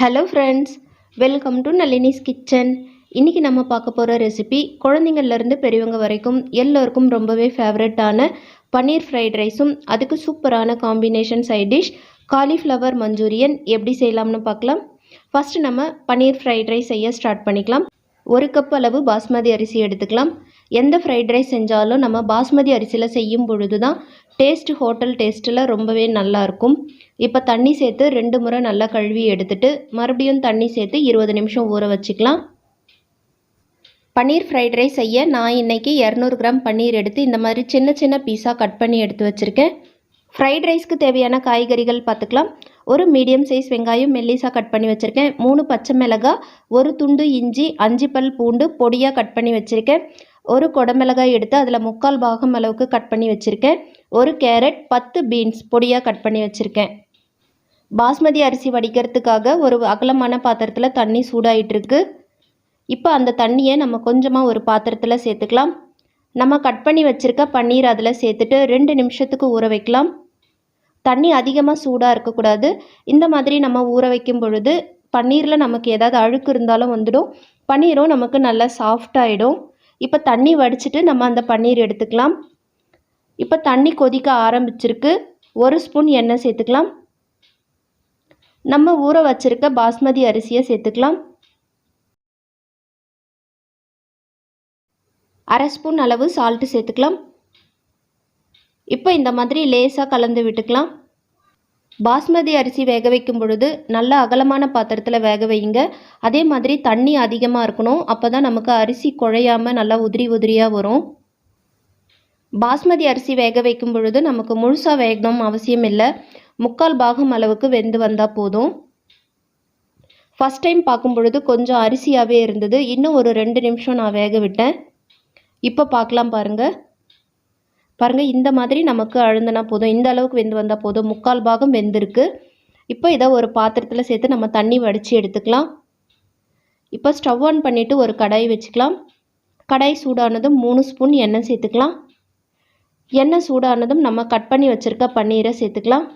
Hello friends welcome to Nalini's kitchen இன்றைக்கி நம்ம பார்க்க போகிற ரெசிபி குழந்தைங்கள்லேருந்து பெரியவங்க வரைக்கும் எல்லோருக்கும் ரொம்பவே ஃபேவரட்டான பன்னீர் ஃப்ரைட் ரைஸும் அதுக்கு சூப்பரான combination side dish cauliflower manchurian எப்படி செய்யலாம்னு பார்க்கலாம். ஃபஸ்ட்டு நம்ம பன்னீர் ஃப்ரைட் ரைஸ் செய்ய ஸ்டார்ட் பண்ணிக்கலாம். ஒரு கப் அளவு பாஸ்மதி அரிசி எடுத்துக்கலாம். எந்த ஃப்ரைட் ரைஸ் செஞ்சாலும் நம்ம பாஸ்மதி அரிசியில் செய்யும் பொழுது தான் டேஸ்ட் ஹோட்டல் டேஸ்ட்டில் ரொம்பவே நல்லாயிருக்கும் இப்போ தண்ணி சேர்த்து ரெண்டு முறை நல்லா கழுவி எடுத்துட்டு மறுபடியும் தண்ணி சேர்த்து இருபது நிமிஷம் ஊற வச்சுக்கலாம். பன்னீர் ஃப்ரைட் ரைஸ் செய்ய நான் இன்றைக்கி இரநூறு கிராம் பன்னீர் எடுத்து இந்த மாதிரி சின்ன சின்ன பீஸாக கட் பண்ணி எடுத்து வச்சுருக்கேன். ஃப்ரைட் ரைஸ்க்கு தேவையான காய்கறிகள் பார்த்துக்கலாம். ஒரு மீடியம் சைஸ் வெங்காயம் மெல்லிஸாக கட் பண்ணி வச்சுருக்கேன். மூணு பச்சை மிளகாய் ஒரு துண்டு இஞ்சி அஞ்சு பல் பூண்டு பொடியாக கட் பண்ணி வச்சுருக்கேன். ஒரு குடமிளகாய் எடுத்து அதில் முக்கால் பாகம் அளவுக்கு கட் பண்ணி வச்சுருக்கேன். ஒரு கேரட் பத்து பீன்ஸ் பொடியாக கட் பண்ணி வச்சுருக்கேன். பாஸ்மதி அரிசி வடிக்கிறதுக்காக ஒரு அகலமான பாத்திரத்தில் தண்ணி சூடாயிட்டுருக்கு. இப்போ அந்த தண்ணியை நம்ம கொஞ்சமாக ஒரு பாத்திரத்தில் சேர்த்துக்கலாம். நம்ம கட் பண்ணி வச்சுருக்க பன்னீர் அதில் சேர்த்துட்டு ரெண்டு நிமிஷத்துக்கு ஊற வைக்கலாம். தண்ணி அதிகமாக சூடாக இருக்கக்கூடாது. இந்த மாதிரி நம்ம ஊற வைக்கும் பொழுது பன்னீரில் நமக்கு ஏதாவது அழுக்கு இருந்தாலும் வந்துடும். பன்னீரும் நமக்கு நல்லா சாஃப்டாகிடும் இப்போ தண்ணி வடிச்சிட்டு நம்ம அந்த பன்னீர் எடுத்துக்கலாம். இப்போ தண்ணி கொதிக்க ஆரம்பிச்சிருக்கு. ஒரு ஸ்பூன் எண்ணெய் சேர்த்துக்கலாம். நம்ம ஊற வச்சிருக்க பாஸ்மதி அரிசியை சேர்த்துக்கலாம். அரை ஸ்பூன் அளவு சால்ட்டு சேர்த்துக்கலாம். இப்போ இந்த மாதிரி லேசாக கலந்து விட்டுக்கலாம். பாஸ்மதி அரிசி வேக வைக்கும் பொழுது நல்ல அகலமான பாத்திரத்தில் வேக வைங்க அதே மாதிரி தண்ணி அதிகமாக இருக்கணும். அப்போ தான் நமக்கு அரிசி குழையாமல் நல்லா உதிரி உதிரியாக வரும். பாஸ்மதி அரிசி வேக வைக்கும் பொழுது நமக்கு முழுசாக வேகணும் அவசியம் இல்லை. முக்கால் பாகம் அளவுக்கு வெந்து வந்தால் போதும். ஃபஸ்ட் டைம் பார்க்கும் பொழுது கொஞ்சம் அரிசியாகவே இருந்தது. இன்னும் ஒரு ரெண்டு நிமிஷம் நான் வேக விட்டேன். இப்போ பார்க்கலாம் பாருங்கள் பாருங்கள் இந்த மாதிரி நமக்கு அழுந்தினா போதும். இந்த அளவுக்கு வெந்து வந்தால் போதும். முக்கால் பாகம் வெந்திருக்கு. இப்போ இதை ஒரு பாத்திரத்தில் சேர்த்து நம்ம தண்ணி வடித்து எடுத்துக்கலாம். இப்போ ஸ்டவ் ஆன் பண்ணிவிட்டு ஒரு கடாய் வச்சுக்கலாம். கடாய் சூடானதும் மூணு ஸ்பூன் எண்ணெய் சேர்த்துக்கலாம். எண்ணெய் சூடானதும் நம்ம கட் பண்ணி வச்சுருக்க பன்னீரை சேர்த்துக்கலாம்.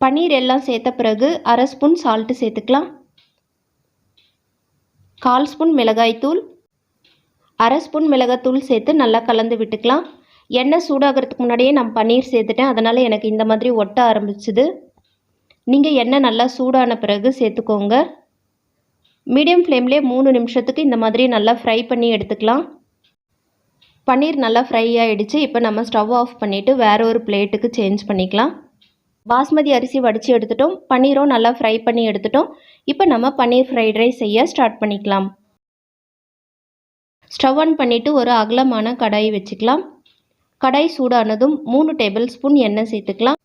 பன்னீர் எல்லாம் சேர்த்த பிறகு அரை ஸ்பூன் சால்ட்டு சேர்த்துக்கலாம். கால் ஸ்பூன் மிளகாய்த்தூள் அரை ஸ்பூன் மிளகாத்தூள் சேர்த்து நல்லா கலந்து விட்டுக்கலாம். எண்ணெய் சூடாகிறதுக்கு முன்னாடியே நான் பன்னீர் சேர்த்துட்டேன். அதனால் எனக்கு இந்த மாதிரி ஒட்ட ஆரம்பிச்சுது. நீங்கள் எண்ணெய் நல்லா சூடான பிறகு சேர்த்துக்கோங்க. மீடியம் ஃப்ளேம்லே மூணு நிமிஷத்துக்கு இந்த மாதிரி நல்லா ஃப்ரை பண்ணி எடுத்துக்கலாம். பன்னீர் நல்லா ஃப்ரை ஆகிடுச்சு இப்போ நம்ம ஸ்டவ் ஆஃப் பண்ணிவிட்டு வேறு ஒரு பிளேட்டுக்கு சேஞ்ச் பண்ணிக்கலாம். பாஸ்மதி அரிசி வடித்து எடுத்துட்டோம். பன்னீரும் நல்லா ஃப்ரை பண்ணி எடுத்துட்டோம். இப்போ நம்ம பன்னீர் ஃப்ரைட் ரைஸ் செய்ய ஸ்டார்ட் பண்ணிக்கலாம். ஸ்டவ் ஆன் பண்ணிவிட்டு ஒரு அகலமான கடாய் வச்சுக்கலாம். கடாய் சூடானதும் மூணு டேபிள் ஸ்பூன் எண்ணெய் சேர்த்துக்கலாம்.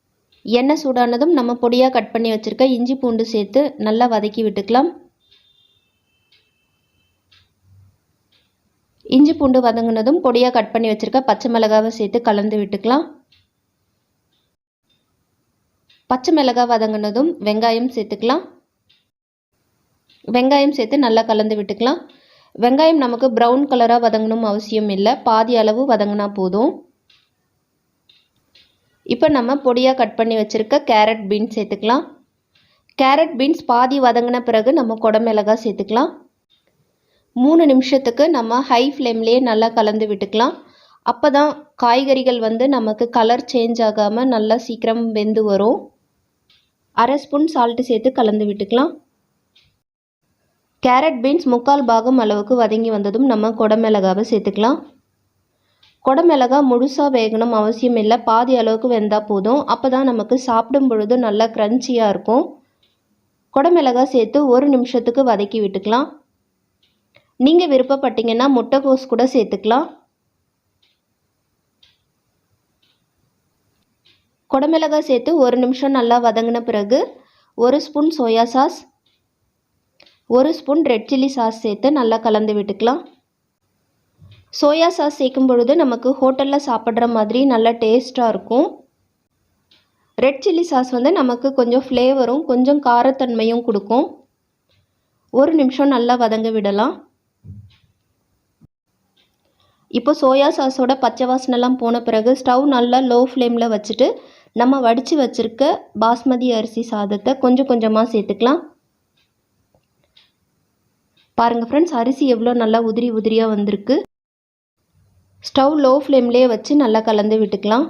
எண்ணெய் சூடானதும் நம்ம பொடியாக கட் பண்ணி வச்சுருக்க இஞ்சி பூண்டு சேர்த்து நல்லா வதக்கி விட்டுக்கலாம். இஞ்சி பூண்டு வதங்கினதும் பொடியாக கட் பண்ணி வச்சுருக்க பச்சை மிளகாவை சேர்த்து கலந்து விட்டுக்கலாம். பச்சை மிளகாய் வதங்கினதும் வெங்காயம் சேர்த்துக்கலாம். வெங்காயம் சேர்த்து நல்லா கலந்து விட்டுக்கலாம். வெங்காயம் நமக்கு ப்ரௌன் கலராக வதங்கணும் அவசியம் இல்லை. பாதி அளவு வதங்கினா போதும். இப்போ நம்ம பொடியாக கட் பண்ணி வச்சுருக்க கேரட் பீன்ஸ் சேர்த்துக்கலாம். கேரட் பீன்ஸ் பாதி வதங்கின பிறகு நம்ம குடமிளகாய் சேர்த்துக்கலாம். மூணு நிமிஷத்துக்கு நம்ம ஹை ஃப்ளேம்லேயே நல்லா கலந்து விட்டுக்கலாம். அப்போ தான் காய்கறிகள் வந்து நமக்கு கலர் சேஞ்ச் ஆகாமல் நல்லா சீக்கிரம் வெந்து வரும். அரை ஸ்பூன் சால்ட்டு சேர்த்து கலந்து விட்டுக்கலாம். கேரட் பீன்ஸ் முக்கால் பாகம் அளவுக்கு வதங்கி வந்ததும் நம்ம குடமிளகாவை சேர்த்துக்கலாம். குடமிளகா முழுசாக வேகணும் அவசியம் இல்லை. பாதி அளவுக்கு வெந்தால் போதும். அப்போ தான் நமக்கு சாப்பிடும் பொழுது நல்லா க்ரன்ச்சியாக இருக்கும். குடமிளகா சேர்த்து ஒரு நிமிஷத்துக்கு வதக்கி விட்டுக்கலாம். நீங்கள் விருப்பப்பட்டீங்கன்னா முட்டைக்கோஸ் கூட சேர்த்துக்கலாம். குடமிளகாய் சேர்த்து ஒரு நிமிஷம் நல்லா வதங்கின பிறகு ஒரு ஸ்பூன் சோயா சாஸ் ஒரு ஸ்பூன் ரெட் சில்லி சாஸ் சேர்த்து நல்லா கலந்து விட்டுக்கலாம். சோயா சாஸ் சேர்க்கும் பொழுது நமக்கு ஹோட்டலில் சாப்பிட்ற மாதிரி நல்லா டேஸ்ட்டாக இருக்கும். ரெட் சில்லி சாஸ் வந்து நமக்கு கொஞ்சம் ஃப்ளேவரும் கொஞ்சம் காரத்தன்மையும் கொடுக்கும். ஒரு நிமிஷம் நல்லா வதங்க விடலாம். இப்போ சோயா சாஸோட பச்சை வாசனைலாம் போன பிறகு ஸ்டவ் நல்லா லோ ஃப்ளேமில் வச்சுட்டு நம்ம வடித்து வச்சுருக்க பாஸ்மதி அரிசி சாதத்தை கொஞ்சம் கொஞ்சமாக சேர்த்துக்கலாம். பாருங்கள் ஃப்ரெண்ட்ஸ் அரிசி எவ்வளோ நல்லா உதிரி உதிரியாக வந்திருக்கு. ஸ்டவ் லோ ஃப்ளேம்லேயே வச்சு நல்லா கலந்து விட்டுக்கலாம்.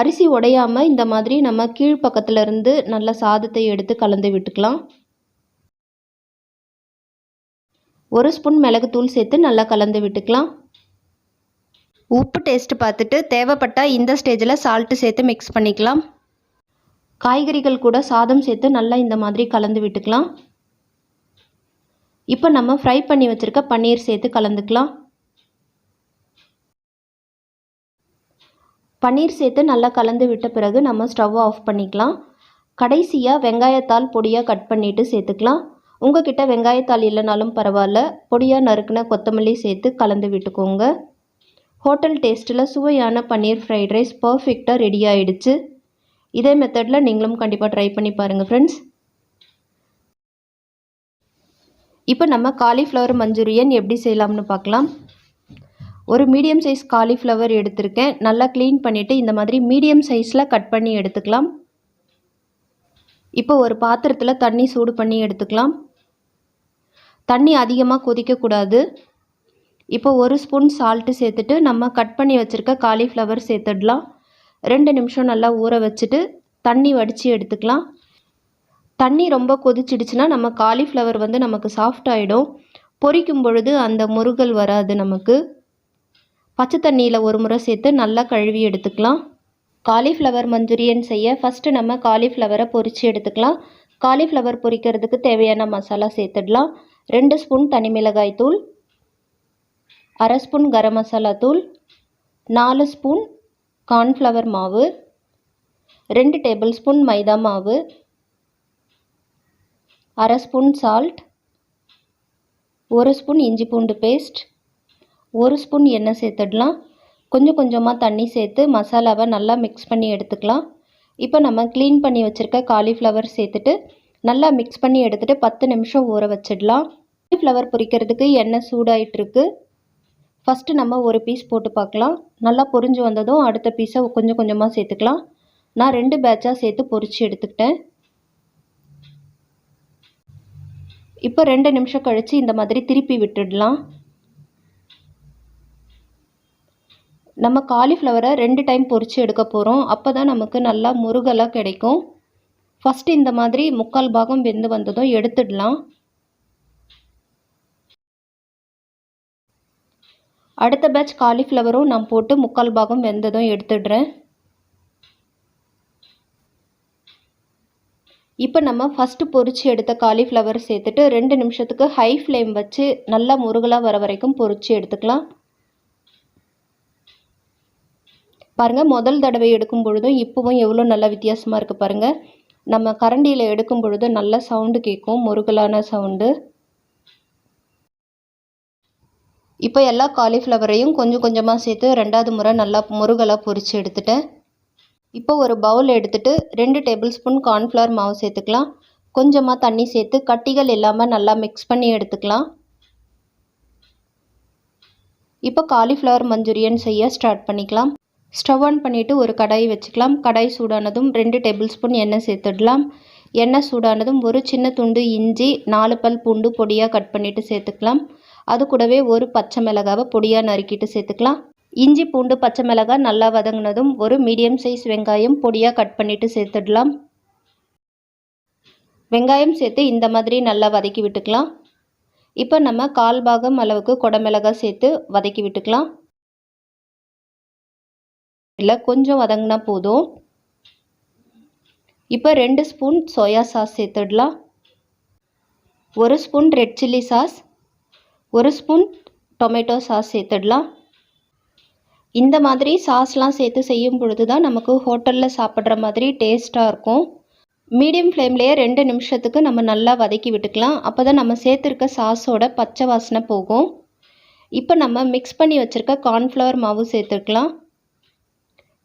அரிசி உடையாமல் இந்த மாதிரி நம்ம கீழ்ப்பக்கத்துலேருந்து இருந்து சாதத்தை எடுத்து கலந்து விட்டுக்கலாம். ஒரு ஸ்பூன் மிளகுத்தூள் சேர்த்து நல்லா கலந்து விட்டுக்கலாம். உப்பு டேஸ்ட்டு பார்த்துட்டு தேவைப்பட்டால் இந்த ஸ்டேஜில் சால்ட்டு சேர்த்து மிக்ஸ் பண்ணிக்கலாம். காய்கறிகள் கூட சாதம் சேர்த்து நல்லா இந்த மாதிரி கலந்து விட்டுக்கலாம். இப்போ நம்ம ஃப்ரை பண்ணி வச்சுருக்க பன்னீர் சேர்த்து கலந்துக்கலாம். பன்னீர் சேர்த்து நல்லா கலந்து விட்ட பிறகு நம்ம ஸ்டவ் ஆஃப் பண்ணிக்கலாம். கடைசியாக வெங்காயத்தால் பொடியாக கட் பண்ணிவிட்டு சேர்த்துக்கலாம். உங்ககிட்ட வெங்காயத்தாள் இல்லைனாலும் பரவாயில்ல. பொடியாக நறுக்குன கொத்தமல்லி சேர்த்து கலந்து விட்டுக்கோங்க. ஹோட்டல் டேஸ்ட்டில் சுவையான பன்னீர் ஃப்ரைட் ரைஸ் பர்ஃபெக்டாக ரெடி ஆகிடுச்சு இதே மெத்தடில் நீங்களும் கண்டிப்பாக ட்ரை பண்ணி பாருங்கள் ஃப்ரெண்ட்ஸ் இப்போ நம்ம காலிஃப்ளவர் மஞ்சூரியன் எப்படி செய்யலாம்னு பார்க்கலாம். ஒரு மீடியம் சைஸ் காலிஃப்ளவர் எடுத்திருக்கேன். நல்லா க்ளீன் பண்ணிவிட்டு இந்த மாதிரி மீடியம் சைஸில் கட் பண்ணி எடுத்துக்கலாம். இப்போ ஒரு பாத்திரத்தில் தண்ணி சூடு பண்ணி எடுத்துக்கலாம். தண்ணி அதிகமாக கொதிக்கக்கூடாது. இப்போ ஒரு ஸ்பூன் சால்ட்டு சேர்த்துட்டு நம்ம கட் பண்ணி வச்சுருக்க காலிஃப்ளவர் சேர்த்துடலாம். ரெண்டு நிமிஷம் நல்லா ஊற வச்சுட்டு தண்ணி வடித்து எடுத்துக்கலாம். தண்ணி ரொம்ப கொதிச்சிடுச்சுன்னா நம்ம காலிஃப்ளவர் வந்து நமக்கு சாஃப்ட் ஆகிடும் பொரிக்கும் பொழுது அந்த முருகல் வராது நமக்கு. பச்சை தண்ணியில் ஒரு முறை சேர்த்து நல்லா கழுவி எடுத்துக்கலாம். காலிஃப்ளவர் மஞ்சூரியன் செய்ய ஃபஸ்ட்டு நம்ம காலிஃப்ளவரை பொரித்து எடுத்துக்கலாம். காலிஃப்ளவர் பொரிக்கிறதுக்கு தேவையான மசாலா சேர்த்துடலாம். ரெண்டு ஸ்பூன் தனி மிளகாய் தூள். அரை ஸ்பூன் கரம் மசாலா தூள் நாலு ஸ்பூன் கார்ன்ஃப்ளவர் மாவு ரெண்டு டேபிள் ஸ்பூன் மைதா மாவு அரை ஸ்பூன் சால்ட் ஒரு ஸ்பூன் இஞ்சி பூண்டு பேஸ்ட் ஒரு ஸ்பூன் எண்ணெய் சேர்த்துடலாம். கொஞ்சம் கொஞ்சமாக தண்ணி சேர்த்து மசாலாவை நல்லா மிக்ஸ் பண்ணி எடுத்துக்கலாம். இப்போ நம்ம க்ளீன் பண்ணி வச்சுருக்க காலிஃப்ளவர் சேர்த்துட்டு நல்லா மிக்ஸ் பண்ணி எடுத்துகிட்டு பத்து நிமிஷம் ஊற வச்சிடலாம். காலிஃப்ளவர் பொரிக்கிறதுக்கு எண்ணெய் சூடாயிட்டிருக்கு. ஃபஸ்ட்டு நம்ம ஒரு பீஸ் போட்டு பார்க்கலாம். நல்லா பொரிஞ்சு வந்ததும் அடுத்த பீஸை கொஞ்சம் கொஞ்சமாக சேர்த்துக்கலாம். நான் ரெண்டு பேட்சாக சேர்த்து பொரித்து எடுத்துக்கிட்டேன். இப்போ ரெண்டு நிமிஷம் கழித்து இந்த மாதிரி திருப்பி விட்டுடலாம். நம்ம காலிஃப்ளவரை ரெண்டு டைம் பொரித்து எடுக்க போகிறோம் அப்போ தான் நமக்கு நல்லா முருகலாக கிடைக்கும். ஃபஸ்ட்டு இந்த மாதிரி முக்கால் பாகம் வெந்து வந்ததும் எடுத்துடலாம். அடுத்த பேட்ச் காலிஃப்ளவரும் நான் போட்டு முக்கால் பாகம் வெந்ததும் எடுத்துடுறேன். இப்போ நம்ம ஃபஸ்ட்டு பொறிச்சு எடுத்த காலிஃப்ளவர் சேர்த்துட்டு ரெண்டு நிமிஷத்துக்கு ஹை ஃப்ளேம் வச்சு நல்லா முருகலாக வர வரைக்கும் பொறிச்சு எடுத்துக்கலாம். பாருங்கள் முதல் தடவை எடுக்கும் பொழுதும் இப்போவும் எவ்வளோ நல்லா வித்தியாசமாக இருக்குது பாருங்கள் நம்ம கரண்டியில் எடுக்கும் பொழுது நல்ல சவுண்டு கேட்கும் முருகலான சவுண்டு இப்போ எல்லா காலிஃப்ளவரையும் கொஞ்சம் கொஞ்சமாக சேர்த்து ரெண்டாவது முறை நல்லா முருகலாக பொரித்து எடுத்துட்டேன். இப்போ ஒரு பவுல் எடுத்துகிட்டு ரெண்டு டேபிள் ஸ்பூன் கார்ன்ஃப்ளவர் மாவு சேர்த்துக்கலாம். கொஞ்சமாக தண்ணி சேர்த்து கட்டிகள் இல்லாமல் நல்லா மிக்ஸ் பண்ணி எடுத்துக்கலாம். இப்போ காலிஃப்ளவர் மஞ்சூரியன் செய்ய ஸ்டார்ட் பண்ணிக்கலாம். ஸ்டவ் ஆன் பண்ணிவிட்டு ஒரு கடாய் வச்சுக்கலாம். கடாய் சூடானதும் ரெண்டு டேபிள் ஸ்பூன் எண்ணெய் சேர்த்துடலாம். எண்ணெய் சூடானதும் ஒரு சின்ன துண்டு இஞ்சி நாலு பல் பூண்டு பொடியாக கட் பண்ணிவிட்டு சேர்த்துக்கலாம். அது கூடவே ஒரு பச்சை மிளகாவை பொடியாக நறுக்கிட்டு சேர்த்துக்கலாம். இஞ்சி பூண்டு பச்சை மிளகாய் நல்லா வதங்கினதும் ஒரு மீடியம் சைஸ் வெங்காயம் பொடியாக கட் பண்ணிவிட்டு சேர்த்துடலாம். வெங்காயம் சேர்த்து இந்த மாதிரி நல்லா வதக்கி விட்டுக்கலாம். இப்போ நம்ம கால் பாகம் அளவுக்கு குடமிளகாய் சேர்த்து வதக்கி விட்டுக்கலாம். இல்லை கொஞ்சம் வதங்கினா போதும். இப்போ ரெண்டு ஸ்பூன் சோயா சாஸ் சேர்த்துடலாம். ஒரு ஸ்பூன் ரெட் சில்லி சாஸ் ஒரு ஸ்பூன் டொமேட்டோ சாஸ் சேர்த்துடலாம். இந்த மாதிரி சாஸ்லாம் சேர்த்து செய்யும் பொழுது தான் நமக்கு ஹோட்டலில் சாப்பிட்ற மாதிரி டேஸ்ட்டாக இருக்கும். மீடியம் ஃப்ளேம்லேயே ரெண்டு நிமிஷத்துக்கு நம்ம நல்லா வதக்கி விட்டுக்கலாம். அப்போ தான் நம்ம சேர்த்துருக்க சாஸோட பச்சை வாசனை போகும். இப்போ நம்ம மிக்ஸ் பண்ணி வச்சுருக்க கார்ன்ஃப்ளவர் மாவு சேர்த்துக்கலாம்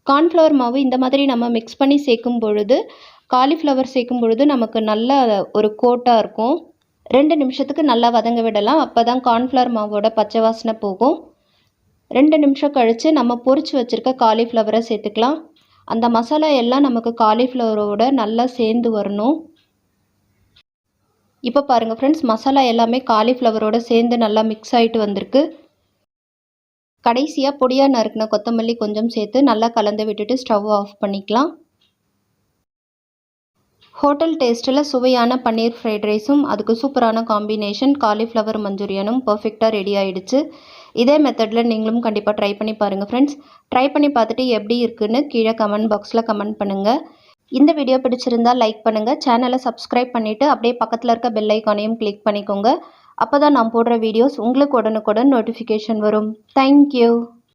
கார்ன்ஃப்ளவர் மாவு இந்த மாதிரி நம்ம மிக்ஸ் பண்ணி சேர்க்கும் பொழுது காலிஃப்ளவர் சேர்க்கும் பொழுது நமக்கு நல்ல ஒரு கோட்டாக இருக்கும். ரெண்டு நிமிஷத்துக்கு நல்லா வதங்க விடலாம். அப்போ தான் கார்ன்ஃப்ளவர் மாவோட பச்சை வாசனை போகும். ரெண்டு நிமிஷம் கழித்து நம்ம பொறிச்சு வச்சுருக்க காலிஃப்ளவரை சேர்த்துக்கலாம். அந்த மசாலா எல்லாம் நமக்கு காலிஃப்ளவரோட நல்லா சேர்ந்து வரணும். இப்போ பாருங்கள் ஃப்ரெண்ட்ஸ் மசாலா எல்லாமே காலிஃப்ளவரோட சேர்ந்து நல்லா மிக்ஸ் ஆகிட்டு வந்திருக்கு. கடைசியாக பொடியாக நறுக்கின கொத்தமல்லி கொஞ்சம் சேர்த்து நல்லா கலந்து விட்டுட்டு ஸ்டவ் ஆஃப் பண்ணிக்கலாம். ஹோட்டல் டேஸ்ட்டில் சுவையான பன்னீர் ஃப்ரைட் ரைஸும் அதுக்கு சூப்பரான காம்பினேஷன் காலிஃப்ளவர் மஞ்சூரியனும் பர்ஃபெக்டாக ரெடி ஆகிடுச்சு இதே மெத்தடில் நீங்களும் கண்டிப்பாக ட்ரை பண்ணி பாருங்கள் ஃப்ரெண்ட்ஸ் ட்ரை பண்ணி பார்த்துட்டு எப்படி இருக்குன்னு கீழே கமெண்ட் பாக்ஸில் கமெண்ட் பண்ணுங்கள் இந்த வீடியோ பிடிச்சிருந்தால் லைக் பண்ணுங்கள் சேனலை சப்ஸ்கிரைப் பண்ணிவிட்டு அப்படியே பக்கத்தில் இருக்க பெல் ஐக்கானையும் கிளிக் பண்ணிக்கோங்க. அப்போ தான் நான் போடுற வீடியோஸ் உங்களுக்கு உடனுக்குடன் நோட்டிஃபிகேஷன் வரும். தேங்க்யூ